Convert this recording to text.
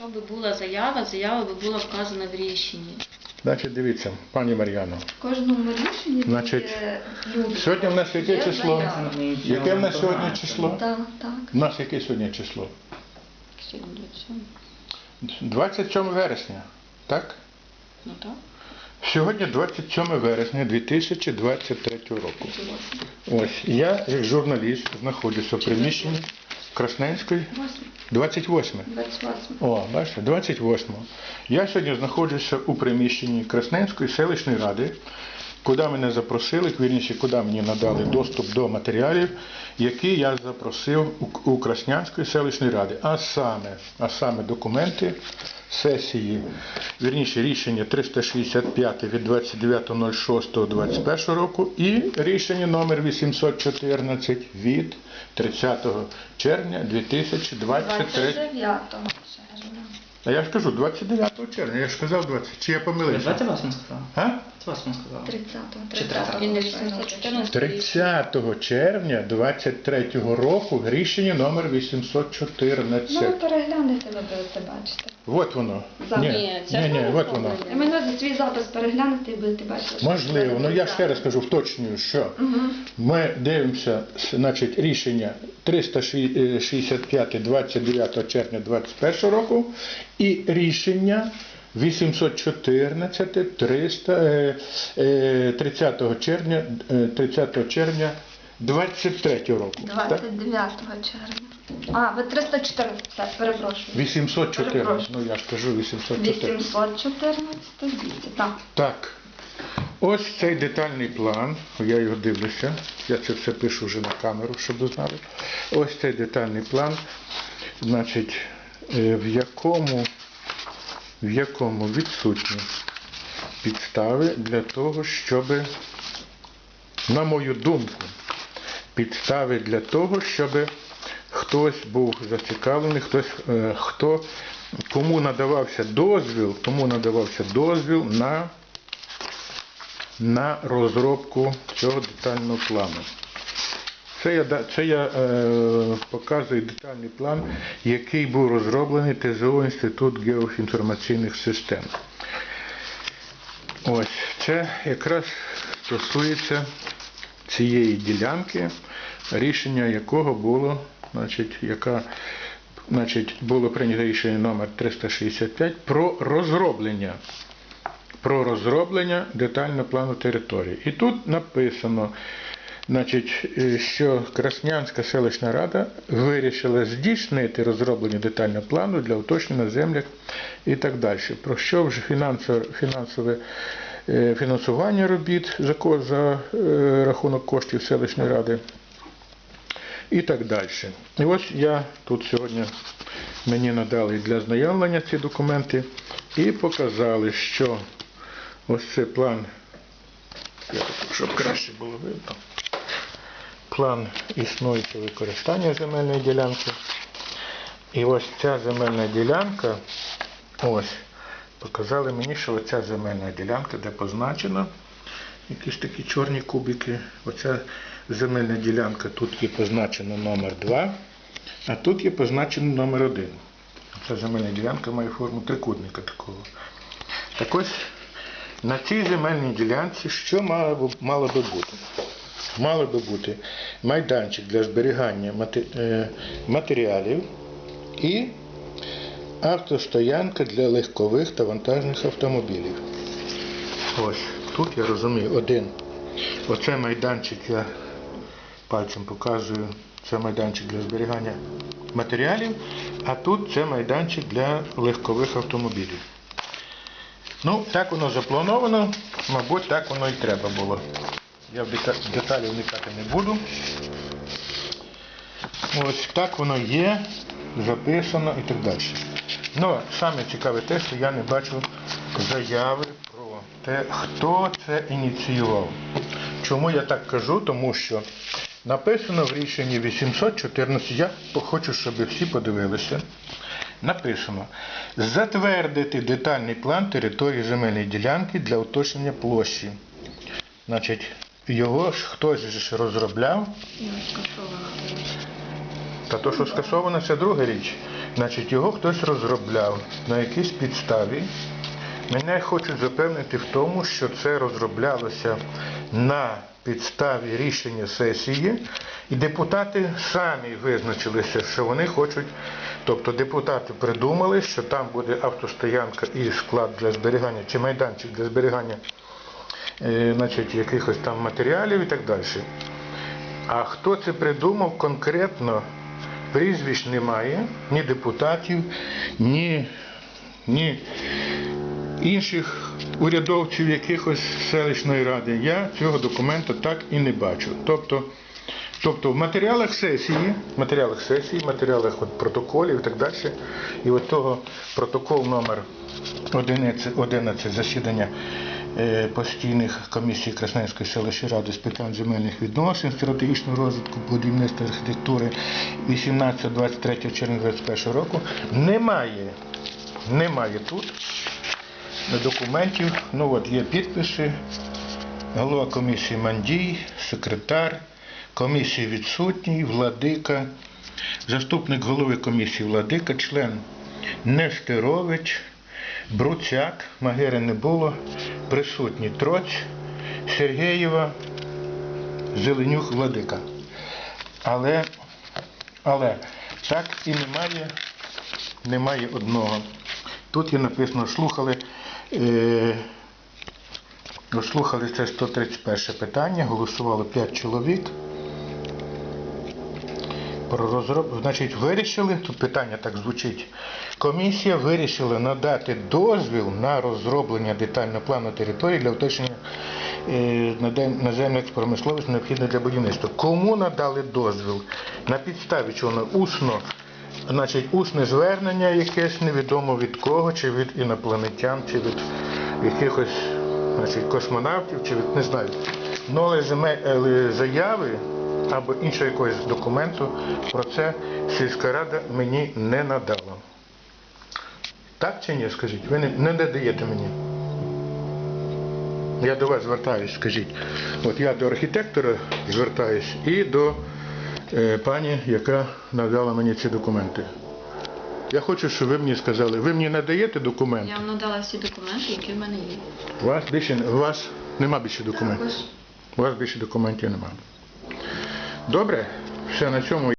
Якщо би була заява, заява би була вказана в рішенні. Значить, дивіться, пані Мар'яно. В кожному рішенні Значить, люди. Сьогодні в нас яке Є число? заява. Яке в нас сьогодні число? Так, так. У нас яке сьогодні число? Сьогодні 27. 27 вересня. Так? Ну так. Сьогодні 27 вересня 2023 року. Ось я, як журналіст, знаходжуся в приміщенні Красненської 28. 28. О, бачите, 28. Я сьогодні знаходжуся у приміщенні Красненської селищної ради, куди мене запросили, вірніше, куди мені надали доступ до матеріалів, які я запросив у, Краснянської селищної ради. А саме, а саме документи сесії, вірніше рішення 365 від 29.06.21 року і рішення номер 814 від 30 червня 2023 29 червня. а я ж кажу 29 червня, я ж сказав 20. Чи я помилився? 28 сказав. А? 28 сказав. 30-го. Чи 30-го. І не 814. 30 червня 23 року рішення номер Ну, 814. ви переглянете, ви будете бачити. От воно. За- Ні, Ні, ні, от воно. І мене за свій запис переглянете і будете бачити. Можливо, ну я ще раз кажу, вточнюю, що ми дивимося значить, рішення 365 29 червня 2021 року і рішення 814 300, е, е, 30 червня е, 30 червня 23 року. Так? 29 червня. А, ви 314, все, перепрошую. 814, Перепрошую. ну я ж кажу 814. 814, дивіться, так. Так. Ось цей детальний план, я його дивлюся, я це все пишу вже на камеру, щоб ви знали. Ось цей детальний план, значить, е, в якому, в якому відсутні підстави для того, щоб, на мою думку, підстави для того, щоб хтось був зацікавлений, хтось, е, хто, кому надавався дозвіл, кому надавався дозвіл на на розробку цього детального плану. Це я, це я е, показую детальний план, який був розроблений ТЗО Інститут геоінформаційних систем. Ось це якраз стосується цієї ділянки, рішення якого було, значить, яка, значить, було прийнято рішення номер 365 про розроблення про розроблення детального плану території. І тут написано, значить, е, що Краснянська селищна рада вирішила здійснити розроблення детального плану для уточнення землях і так далі. Про що вже фінансове, е, фінансування робіт за, за е, рахунок коштів селищної ради і так далі. І ось я тут сьогодні мені надали для знайомлення ці документи і показали, що ось цей план, щоб краще було видно, план існуючого використання земельної ділянки. І ось ця земельна ділянка, ось, показали мені, що оця земельна ділянка, де позначено, якісь такі чорні кубики. Оця земельна ділянка, тут є позначено номер 2, а тут є позначено номер 1. Ця земельна ділянка має форму трикутника такого. Так ось на цій земельній ділянці що мало, би бути? Мало би бути майданчик для зберігання е, матеріалів і автостоянка для легкових та вантажних автомобілів. Ось тут я розумію один. Оце майданчик я пальцем показую. Це майданчик для зберігання матеріалів, а тут це майданчик для легкових автомобілів. Ну, так воно заплановано, мабуть, так воно і треба було. Я в деталі вникати не буду. Ось так воно є, записано і так далі. Ну, саме цікаве те, що я не бачу заяви про те, хто це ініціював. Чому я так кажу? Тому що написано в рішенні 814, я хочу, щоб всі подивилися. Написано затвердити детальний план території земельної ділянки для уточнення площі. Значить, його ж хтось ж розробляв, Та то, що скасовано, це друга річ. Значить, його хтось розробляв на якійсь підставі. Мене хочуть запевнити в тому, що це розроблялося на підставі рішення сесії, і депутати самі визначилися, що вони хочуть, тобто депутати придумали, що там буде автостоянка і склад для зберігання, чи майданчик для зберігання значить, якихось там матеріалів і так далі. А хто це придумав конкретно, прізвищ немає, ні депутатів, ні, ні інших урядовців якихось селищної ради. Я цього документа так і не бачу. Тобто, тобто в матеріалах сесії, в матеріалах сесії, матеріалах от протоколів і так далі, і от того протокол номер 11, 11 засідання е, постійних комісій Красненської селищної ради з питань земельних відносин, стратегічного розвитку, будівництва архітектури 18-23 червня 2021 року немає, немає тут документів. Ну от є підписи. Голова комісії Мандій, секретар, комісії відсутній, владика, заступник голови комісії владика, член Нестерович, Бруцяк, Магери не було, присутній Троць, Сергієва, Зеленюк, Владика. Але, але так і немає, немає одного. Тут є написано, слухали, е, слухали це 131 питання, голосувало 5 чоловік. Про розроб... Значить, вирішили, тут питання так звучить. Комісія вирішила надати дозвіл на розроблення детального плану території для уточнення е, наземних промисловості необхідних для будівництва. Кому надали дозвіл? На підставі чого усно, значить, усне звернення якесь невідомо від кого, чи від інопланетян, чи від якихось значить, космонавтів, чи від не знаю. Ну, але але заяви або іншого якогось документу про це сільська рада мені не надала. Так чи ні, скажіть? Ви не, не надаєте мені. Я до вас звертаюсь, скажіть. От я до архітектора звертаюсь і до е, пані, яка надала мені ці документи. Я хочу, щоб ви мені сказали, ви мені надаєте документи? Я вам надала всі документи, які в мене є. У вас більше у вас нема більше документів. Також У вас більше документів немає. Добре, все на цьому.